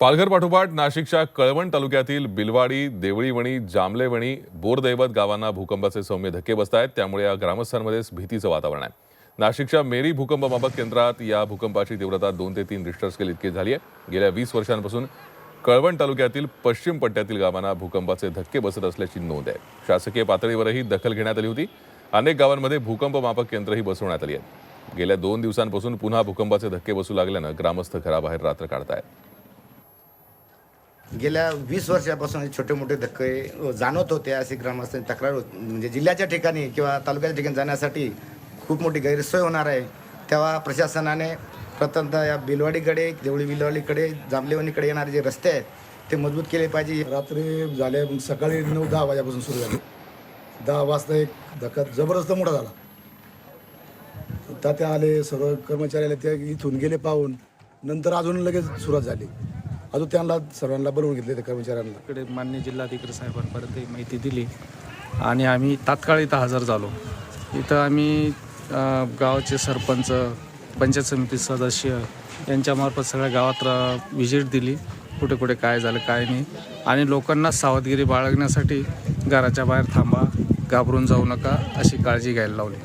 पालघर पाठोपाठ नाशिकच्या कळवण तालुक्यातील बिलवाडी देवळीवणी जामलेवणी बोरदैवत गावांना भूकंपाचे सौम्य धक्के बसत आहेत त्यामुळे या ग्रामस्थांमध्ये भीतीचं वातावरण आहे. नाशिकच्या मेरी भूकंप मापक केंद्रात या भूकंपाची तीव्रता दोन ते तीन रिस्टर स्केल इतकी झाली आहे. गेल्या वीस वर्षांपासून कळवण तालुक्यातील पश्चिम पट्ट्यातील गावांना भूकंपाचे धक्के बसत असल्याची नोंद आहे. शासकीय पातळीवरही दखल घेण्यात आली होती. अनेक गावांमध्ये भूकंप मापक केंद्रही बसवण्यात आली आहेत. गेल्या दोन दिवसांपासून पुन्हा भूकंपाचे धक्के बसू लागल्यानं ग्रामस्थ घराबाहेर रात्र काढतायत. गेल्या वीस वर्षापासून छोटे मोठे धक्के जाणवत होते अशी ग्रामस्थांची तक्रार होती म्हणजे जिल्ह्याच्या ठिकाणी किंवा तालुक्याच्या ठिकाणी जाण्यासाठी खूप मोठी गैरसोय होणार आहे. तेव्हा प्रशासनाने प्रथमतः या बिलवाडीकडे देवळी बिलवाडीकडे जांभलेवणीकडे येणारे जे रस्ते आहेत ते मजबूत केले पाहिजे. रात्री झाले सकाळी नऊ दहा वाजेपासून सुरू झाली. दहा वाजता एक धक्का जबरदस्त मोठा झाला. तात्या आले सर्व कर्मचारी आले ते इथून गेले पाहून नंतर अजून लगेच सुरुवात झाली. अजून त्यांना सर्वांना बरोबर घेतले त्या कर्मचाऱ्यांना. इकडे मान्य जिल्हाधिकारी साहेबांपर्यंत ही माहिती दिली आणि आम्ही तात्काळ इथं हजर झालो. इथं आम्ही अ, गावाचे सरपंच पंचायत समिती सदस्य यांच्यामार्फत सगळ्या गावात व्हिजिट दिली. कुठे कुठे काय झालं काय नाही. आणि लोकांना सावधगिरी बाळगण्यासाठी घराच्या बाहेर थांबा घाबरून जाऊ नका अशी काळजी घ्यायला लावली.